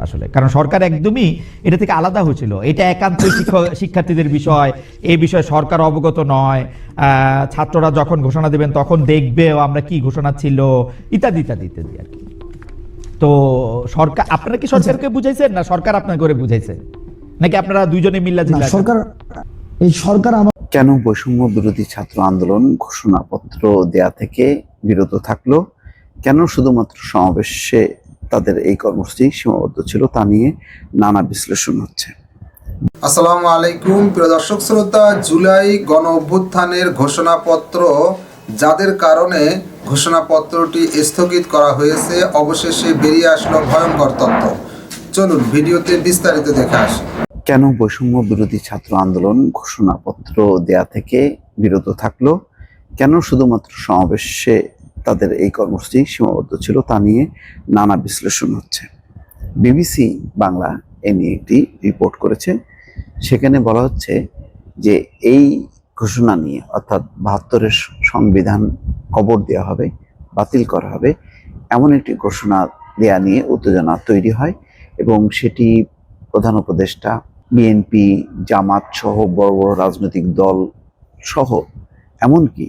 আসলে। কারণ সরকার একদমই এটা থেকে আলাদা হয়েছিল। এটা একান্ত শিক্ষক- শিক্ষার্থীদের বিষয়। এই বিষয়ে সরকার অবগত নয়। আহ, ছাত্ররা যখন ঘোষণা দেবেন তখন দেখবে আমরা কি ঘোষণা ছিল ইত্যাদি ইত্যাদি ইত্যাদি আর কি। তো সরকার আপনারা কি সরকারকে বুঝাইছেন না সরকার আপনার করে বুঝাইছে? নাকি আপনারা দুইজনে মিল্লা না, সরকার এই সরকার আমার কেন বৈষম্য বিরোধী ছাত্র আন্দোলন ঘোষণাপত্র দেয়া থেকে বিরত থাকল? কেন শুধুমাত্র সমাবেশে তাদের এই কর্মসূচি সীমাবদ্ধ ছিল তা নিয়ে নানা বিশ্লেষণ হচ্ছে। আসসালামু আলাইকুম প্রিয় দর্শক শ্রোতা জুলাই গণ অভ্যুত্থানের ঘোষণাপত্র যাদের কারণে ঘোষণাপত্রটি স্থগিত করা হয়েছে অবশেষে বেরিয়ে আসলো ভয়ঙ্কর তথ্য। চলুন ভিডিওতে বিস্তারিত দেখে আসি। কেন বৈষম্য বিরোধী ছাত্র আন্দোলন ঘোষণাপত্র দেয়া থেকে বিরত থাকল? কেন শুধুমাত্র সমাবেশে তাদের এই কর্মসূচি সীমাবদ্ধ ছিল তা নিয়ে নানা বিশ্লেষণ হচ্ছে। বিবিসি বাংলা এ নিয়ে একটি রিপোর্ট করেছে। সেখানে বলা হচ্ছে যে এই ঘোষণা নিয়ে অর্থাৎ বাহাত্তরের সংবিধান কবর দেওয়া হবে, বাতিল করা হবে, এমন একটি ঘোষণা দেয়া নিয়ে উত্তেজনা তৈরি হয় এবং সেটি প্রধান উপদেষ্টা, বিএনপি, জামাত সহ বড় বড় রাজনৈতিক দল সহ, এমনকি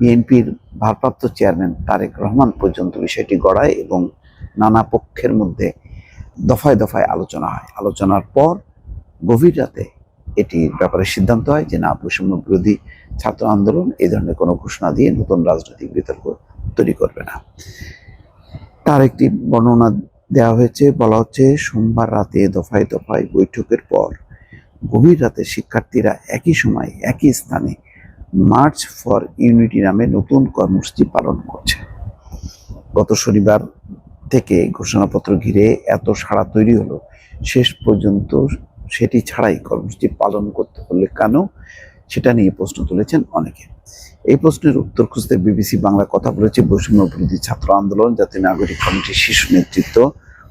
বিএনপির ভারপ্রাপ্ত চেয়ারম্যান তারেক রহমান পর্যন্ত বিষয়টি গড়ায় এবং নানা পক্ষের মধ্যে দফায় দফায় আলোচনা হয়। আলোচনার পর গভীর রাতে এটির ব্যাপারে সিদ্ধান্ত হয় যে, না, বৈষম্য বিরোধী ছাত্র আন্দোলন এই ধরনের কোনো ঘোষণা দিয়ে নতুন রাজনৈতিক বিতর্ক তৈরি করবে না। তার একটি বর্ণনা দেওয়া হয়েছে, বলা হচ্ছে, সোমবার রাতে দফায় দফায় বৈঠকের পর গভীর রাতে শিক্ষার্থীরা একই সময় একই স্থানে মার্চ ফর ইউনিটি নামে নতুন কর্মসূচি পালন করছে। গত শনিবার থেকে ঘোষণাপত্র ঘিরে এত সাড়া তৈরি হলো, শেষ পর্যন্ত সেটি ছাড়াই কর্মসূচি পালন করতে হলে কেন সেটা নিয়ে প্রশ্ন তুলেছেন অনেকে। এই প্রশ্নের উত্তর খুঁজতে বিবিসি বাংলা কথা বলেছে বৈষম্য বিরোধী ছাত্র আন্দোলন, জাতীয় নাগরিক কমিটির শীর্ষ নেতৃত্ব,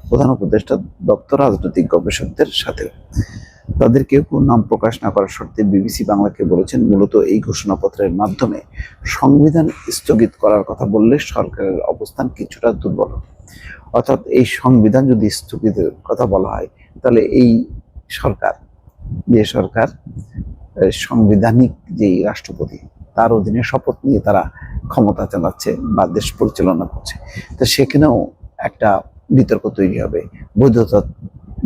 প্রধান উপদেষ্টা, দপ্তর, রাজনৈতিক গবেষকদের সাথে তাদের কেউ কেউ নাম প্রকাশ না করার শর্তে বিবিসি বাংলাকে বলেছেন, মূলত এই ঘোষণাপত্রের মাধ্যমে সংবিধান স্থগিত করার কথা বললে সরকারের অবস্থান কিছুটা দুর্বল অর্থাৎ এই সংবিধান যদি স্থগিতের কথা বলা হয়, তাহলে এই সরকার, যে সরকার সাংবিধানিক যেই রাষ্ট্রপতি, তার অধীনে শপথ নিয়ে তারা ক্ষমতা চালাচ্ছে বা দেশ পরিচালনা করছে। তো সেখানেও একটা বিতর্ক তৈরি হবে, বৈধতা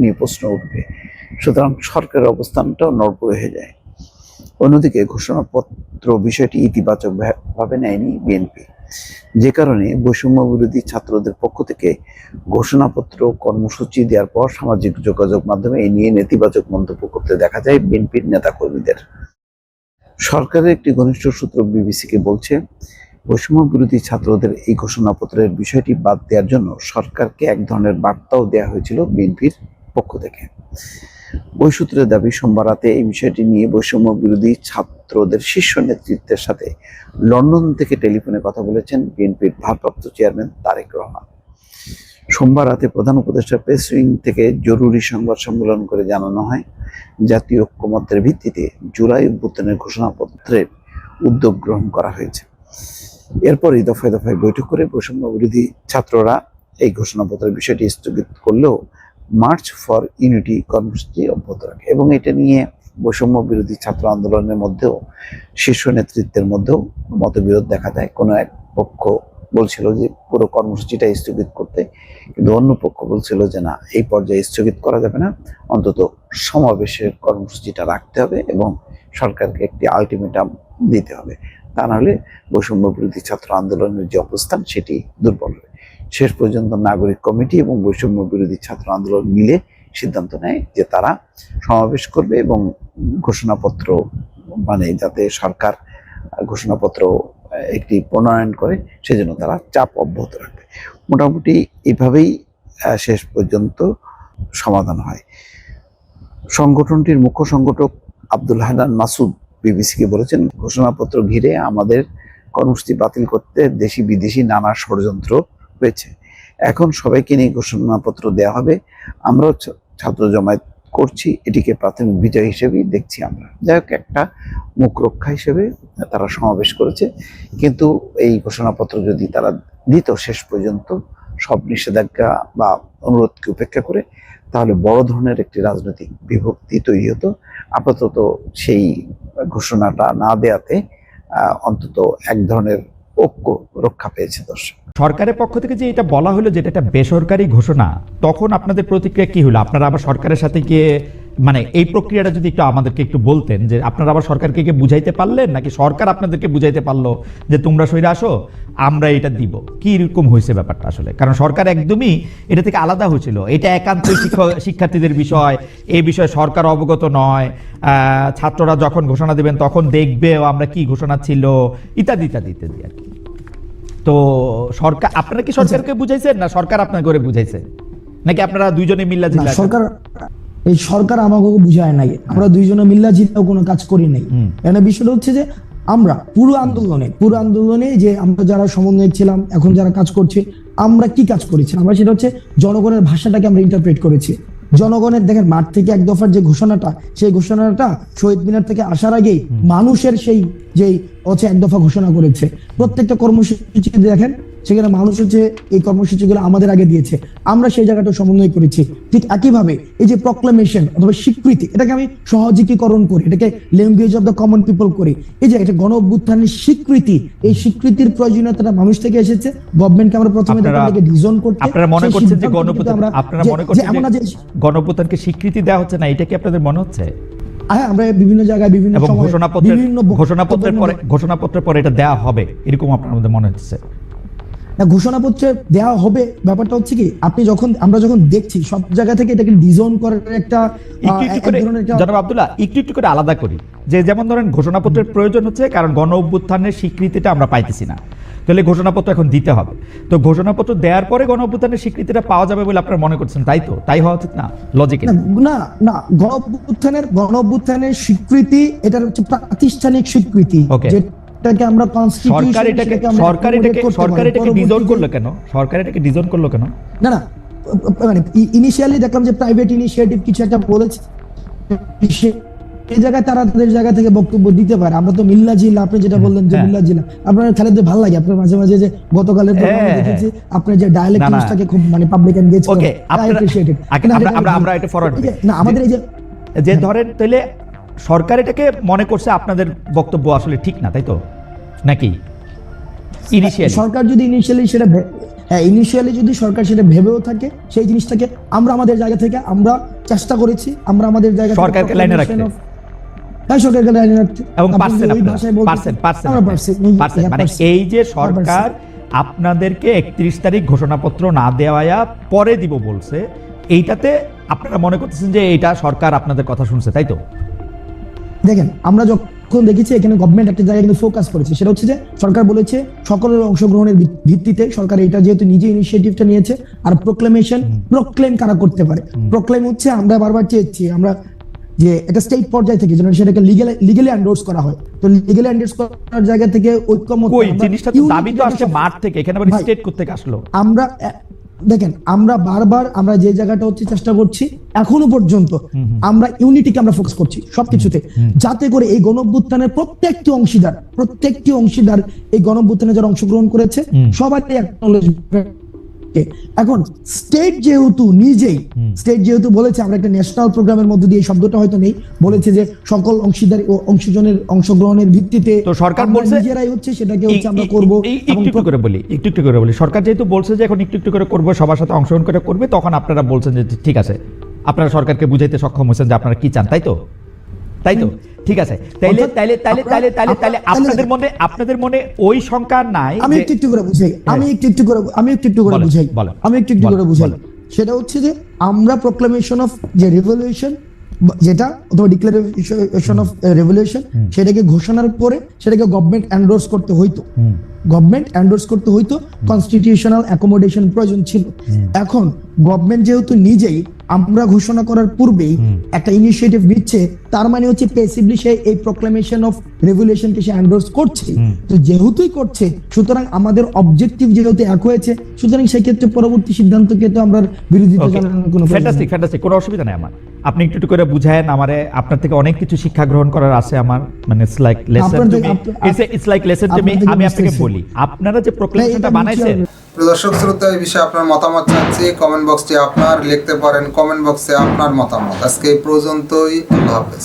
নিয়ে প্রশ্ন উঠবে। সুতরাং সরকারের অবস্থানটাও নড়বড়ে হয়ে যায়। অন্যদিকে ঘোষণাপত্র বিষয়টি ইতিবাচক ভাবে নেয়নি বিএনপি। যে কারণে বৈষম্য বিরোধী ছাত্রদের পক্ষ থেকে ঘোষণাপত্র, কর্মসূচি দেওয়ার পর সামাজিক যোগাযোগ মাধ্যমে এই নিয়ে নেতিবাচক মন্তব্য করতে দেখা যায় বিএনপির নেতাকর্মীদের। সরকারের একটি ঘনিষ্ঠ সূত্র বিবিসিকে বলছে, বৈষম্য বিরোধী ছাত্রদের এই ঘোষণাপত্রের বিষয়টি বাদ দেওয়ার জন্য সরকারকে এক ধরনের বার্তাও দেওয়া হয়েছিল বিএনপির পক্ষ থেকে। ওই সূত্রের দাবি, সোমবার রাতে এই বিষয়টি নিয়ে বৈষম্য বিরোধী ছাত্রদের শীর্ষ নেতৃত্বের সাথে লন্ডন থেকে টেলিফোনে কথা বলেছেন বিএনপির ভারপ্রাপ্ত চেয়ারম্যান তারেক রহমান। সোমবার রাতে প্রধান উপদেষ্টা প্রেস উইং থেকে জরুরি সংবাদ সম্মেলন করে জানানো হয়, জাতীয় ঐক্যমত্যের ভিত্তিতে জুলাই অভ্যুত্থানের ঘোষণাপত্রের উদ্যোগ গ্রহণ করা হয়েছে। এরপরই দফায় দফায় বৈঠক করে বৈষম্য বিরোধী ছাত্ররা এই ঘোষণাপত্রের বিষয়টি স্থগিত করলেও মার্চ ফর ইউনিটি কর্মসূচি অব্যাহত রাখে এবং এটা নিয়ে বৈষম্য বিরোধী ছাত্র আন্দোলনের মধ্যেও শীর্ষ নেতৃত্বের মধ্যেও মতবিরোধ দেখা দেয়। কোনো এক পক্ষ বলছিল যে পুরো কর্মসূচিটা স্থগিত করতে কিন্তু অন্য পক্ষ বলছিল যে না, এই পর্যায়ে স্থগিত করা যাবে না। অন্তত সমাবেশের কর্মসূচিটা রাখতে হবে এবং সরকারকে একটি আলটিমেটাম দিতে হবে। তা নাহলে বৈষম্য বিরোধী ছাত্র আন্দোলনের যে অবস্থান, সেটি দুর্বল হবে শেষ পর্যন্ত নাগরিক কমিটি এবং বৈষম্য বিরোধী ছাত্র আন্দোলন মিলে সিদ্ধান্ত নেয় যে তারা সমাবেশ করবে এবং ঘোষণাপত্র মানে যাতে সরকার ঘোষণাপত্র একটি প্রণয়ন করে, সেজন্য তারা চাপ অব্যাহত রাখবে। মোটামুটি এভাবেই শেষ পর্যন্ত সমাধান হয়। সংগঠনটির মুখ্য সংগঠক আব্দুল হানান মাসুদ বিবিসিকে বলেছেন, ঘোষণাপত্র ঘিরে আমাদের কর্মসূচি বাতিল করতে দেশি বিদেশি নানা ষড়যন্ত্র হয়েছে এখন সবাইকে নিয়ে ঘোষণাপত্র দেওয়া হবে। আমরাও ছাত্র জমায়েত করছি, এটিকে প্রাথমিক বিজয় হিসেবেই দেখছি আমরা। যাই হোক, একটা মুখ রক্ষা হিসেবে তারা সমাবেশ করেছে। কিন্তু এই ঘোষণাপত্র যদি তারা দিত শেষ পর্যন্ত সব নিষেধাজ্ঞা বা অনুরোধকে উপেক্ষা করে, তাহলে বড় ধরনের একটি রাজনৈতিক বিভক্তি তৈরি হতো। আপাতত সেই ঘোষণাটা না দেয়াতে অন্তত এক ধরনের ঐক্য রক্ষা পেয়েছে দর্শক। সরকারের পক্ষ থেকে যে এটা বলা হলো যেটা একটা বেসরকারি ঘোষণা, তখন আপনাদের প্রতিক্রিয়া কি হলো? আপনারা আবার সরকারের সাথে গিয়ে মানে এই প্রক্রিয়াটা যদি একটু আমাদেরকে একটু বলতেন যে আপনারা আবার সরকারকে গিয়ে বুঝাইতে পারলেন? নাকি সরকার আপনাদেরকে বুঝাইতে পারল যে তোমরা সইরে আসো আমরা এটা দিব? কি রকম হয়েছে ব্যাপারটা আসলে? কারণ সরকার একদমই এটা থেকে আলাদা হয়েছিল। এটা একান্ত শিক্ষার্থীদের বিষয়। এই বিষয়ে সরকার অবগত নয়। আহ, ছাত্ররা যখন ঘোষণা দেবেন তখন দেখবে আমরা কি ঘোষণা ছিল ইত্যাদি ইত্যাদি ইত্যাদি আর কি। তো সরকার আপনারা কি সরকারকে বুঝাইছেন? না সরকার আপনাকে করে বুঝাইছে? নাকি আপনারা দুইজনে মিল্লা সরকার এই সরকার আমাকে বুঝায় নাই। আমরা দুইজনে মিল্লা জিতেও কোনো কাজ করি নাই। এখানে বিষয়টা হচ্ছে যে আমরা পুরো আন্দোলনে পুরো আন্দোলনে যে আমরা যারা সমন্বয় ছিলাম এখন যারা কাজ করছে আমরা কি কাজ করেছি? আমরা সেটা হচ্ছে জনগণের ভাষাটাকে আমরা ইন্টারপ্রেট করেছি। জনগণের দেখেন মাঠ থেকে এক দফার যে ঘোষণাটা সেই ঘোষণাটা শহীদ মিনার থেকে আসার আগেই মানুষের সেই যেই হচ্ছে এক দফা ঘোষণা করেছে। প্রত্যেকটা কর্মসূচি দেখেন সেখানে মানুষ হচ্ছে এই কর্মসূচিগুলো আমাদের আগে দিয়েছে আমরা সেই জায়গাটা সমন্বয় করেছি। ঠিক একইভাবে এই যে প্রক্লামেশন অথবা স্বীকৃতি এটাকে আমি সহজীকরণ করি এটাকে language of the common people করি। এই যে এটা গণ অভ্যুত্থানের স্বীকৃতি এই স্বীকৃতির প্রয়োজনীয়তাটা মানুষ থেকে এসেছে গভর্নমেন্টকে আমরা প্রথমে তাদেরকে ডিজন করতে আপনারা মনে করছেন যে সিদ্ধান্ত আপনারা মনে যে করছেন যে যে স্বীকৃতি দেওয়া হচ্ছে না এটা কি আপনাদের মনে হচ্ছে? হ্যাঁ আমরা বিভিন্ন জায়গায় বিভিন্ন ঘোষণাপত্রের ঘোষণাপত্রের পরে ঘোষণাপত্রের পরে এটা দেওয়া হবে এরকম আপনার মধ্যে মনে হচ্ছে? না ঘোষণাপত্রে দেওয়া হবে ব্যাপারটা হচ্ছে কি আপনি যখন আমরা যখন দেখছি সব জায়গা থেকে এটাকে ডিজন করার একটা জনাব আব্দুল্লাহ একটু একটু করে আলাদা করি। যে যেমন ধরেন ঘোষণাপত্রের প্রয়োজন হচ্ছে কারণ গণ অভ্যুত্থানের স্বীকৃতিটা আমরা পাইতেছি না। তাহলে ঘোষণাপত্র এখন দিতে হবে। তো ঘোষণাপত্র দেওয়ার পরে গণ অভ্যুত্থানের স্বীকৃতিটা পাওয়া যাবে বলে আপনারা মনে করছেন তাই তো? তাই হওয়া উচিত না? লজিকে না না গণ অভ্যুত্থানের গণ অভ্যুত্থানের স্বীকৃতি এটার হচ্ছে প্রাতিষ্ঠানিক স্বীকৃতি. যেটাকে আমরা সরকার এটাকে সরকার এটাকে সরকার এটাকে করল কেন? সরকার এটাকে করল কেন? না না মানে ইনিশিয়ালি দেখলাম যে প্রাইভেট ইনিশিয়েটিভ কিছু একটা বলেছে। এই জায়গায় তারা তাদের জায়গা থেকে বক্তব্য দিতে পারে। আমরা তো মিল্লা আপনি যেটা বললেন যে হ্যাঁ। মিল্লা জিলা আপনার ভালো লাগে। আপনার মাঝে মাঝে যে গতকালের প্রোগ্রামে হ্যাঁ। দেখেছি আপনার যে ডায়ালেক্ট। জিনিসটাকে খুব মানে পাবলিক এনগেজ আমরা- আমরা- আমরা এটা করি। না আমাদের এই যে যে ধরেন তাহলে সরকার এটাকে মনে করছে আপনাদের বক্তব্য আসলে ঠিক না তাই তো? নাকি? ইনিশিয়ালি সরকার যদি ইনিশিয়ালি সেটা হ্যাঁ ইনিশিয়ালি যদি সরকার সেটা ভেবেও থাকে সেই জিনিসটাকে আমরা আমাদের জায়গা থেকে আমরা চেষ্টা করেছি আমরা আমাদের জায়গা সরকারকে লাইনে রাখতে। হ্যাঁ সরকারকে লাইনে রাখতে। এবং আপনি পার্সেন্ট যদি ওই ভাষায় বলতে- পার্সেন্ট পার্সেন্ট আমরা পারছি, এই- হ্যাঁ, মানে এই যে সরকার আপনাদেরকে একত্রিশ তারিখ ঘোষণাপত্র না দেওয়া পরে দিব বলছে এইটাতে আপনারা মনে করতেছেন যে এটা সরকার আপনাদের কথা শুনছে তাই তো? দেখেন আমরা যখন দেখেছি এখানে গভর্নমেন্ট একটা জায়গায় কিন্তু ফোকাস করেছে। সেটা হচ্ছে যে সরকার বলেছে সকলের অংশগ্রহণের ভিত্তিতে সরকার এটা যেহেতু নিজে ইনিশিয়েটিভটা নিয়েছে আর প্রোক্লেমেশন প্রোক্লেম কারা করতে পারে? প্রোক্লেম হচ্ছে আমরা বারবার চেয়েছি আমরা যে এটা স্টেট পর্যায় থেকে যেন সেটাকে লিগেল লিগেলি এন্ডোর্স করা হয়। তো লিগেলি এন্ডোর্স করার জায়গা থেকে ঐক্যমত জিনিসটা তো দাবি তো আসছে মাঠ থেকে এখানে আবার স্টেট করতে আসলো? আমরা দেখেন আমরা বারবার আমরা যে জায়গাটা হচ্ছে চেষ্টা করছি এখনও পর্যন্ত আমরা ইউনিটিকে আমরা ফোকাস করছি সবকিছুতে। যাতে করে এই গণভ্যুত্থানের প্রত্যেকটি অংশীদার প্রত্যেকটি অংশীদার এই গণভ্যুত্থানে যারা অংশগ্রহণ করেছে সবারই acknowledgement এখন স্টেট যেহেতু নিজেই স্টেট যেহেতু বলেছে আমরা একটা ন্যাশনাল প্রোগ্রামের মধ্যে দিয়ে এই শব্দটা হয়তো নেই বলেছে যে সকল অংশীদার ও অংশজনের অংশগ্রহণের ভিত্তিতে তো সরকার বলছে- নিজেরাই হচ্ছে সেটাকে হচ্ছে আমরা করব একটু একটু করে বলি একটু একটু করে বলি। সরকার যেহেতু বলছে যে এখন একটু একটু করে করবে সবার সাথে অংশগ্রহণ করে করবে তখন আপনারা বলছেন যে ঠিক আছে। আপনারা সরকারকে বুঝাইতে সক্ষম হয়েছেন যে আপনারা কি চান তাই তো? তাই তো? ঠিক আছে। তাইলে তাইলে তাইলে তাইলে তাইলে তাইলে আপনাদের মনে আপনাদের মনে ওই সংখ্যা নাই আমি একটু একটু করে বুঝাই। আমি একটু একটু করে আমি একটু একটু করে বুঝাই। আমি একটু একটু করে বুঝাই। সেটা হচ্ছে যে আমরা প্রোক্লামেশন অফ যে রেভলিউশন যেটা অথবা ডিক্লারেশন অফ রেভলিউশন সেটাকে ঘোষণার পরে সেটাকে গভর্নমেন্ট এন্ডোর্স করতে হইতো। গভর্নমেন্ট এন্ডোর্স করতে হইতো কনস্টিটিউশনাল অ্যাকোমোডেশন প্রয়োজন ছিল। এখন গভর্নমেন্ট যেহেতু নিজেই আমরা ঘোষণা করার পূর্বেই একটা ইনিশিয়েটিভ নিচ্ছে তার মানে হচ্ছে পেসিভলি সে এই প্রোক্লামেশন অফ রেভলিউশনকে সে এন্ডোর্স করছে। তো যেহেতুই করছে সুতরাং আমাদের অবজেক্টিভ যেহেতু এক হয়েছে সুতরাং সেক্ষেত্রে পরবর্তী সিদ্ধান্তকে তো আমরা বিরোধিতা জানানোর কোনো ফ্যান্টাস্টিক ফ্যান্টাস্টিক কোনো অসুবিধা নেই আমার। আপনি একটু একটু করে বুঝায়েন আমারে আপনার থেকে অনেক কিছু শিক্ষা গ্রহণ করার আছে আমার মানে it's like lesson to me it's like lesson to me আমি আপনাকে বলি বলি আপনারা যে প্রোক্লেমেশনটা বানাইছেন? দর্শক শ্রোতা এই বিষয়ে আপনার মতামত চাচ্ছি কমেন্ট বক্সটি আপনার লিখতে পারেন কমেন্ট বক্সে আপনার মতামত। আজকে এই পর্যন্তই আল্লাহ হাফেজ।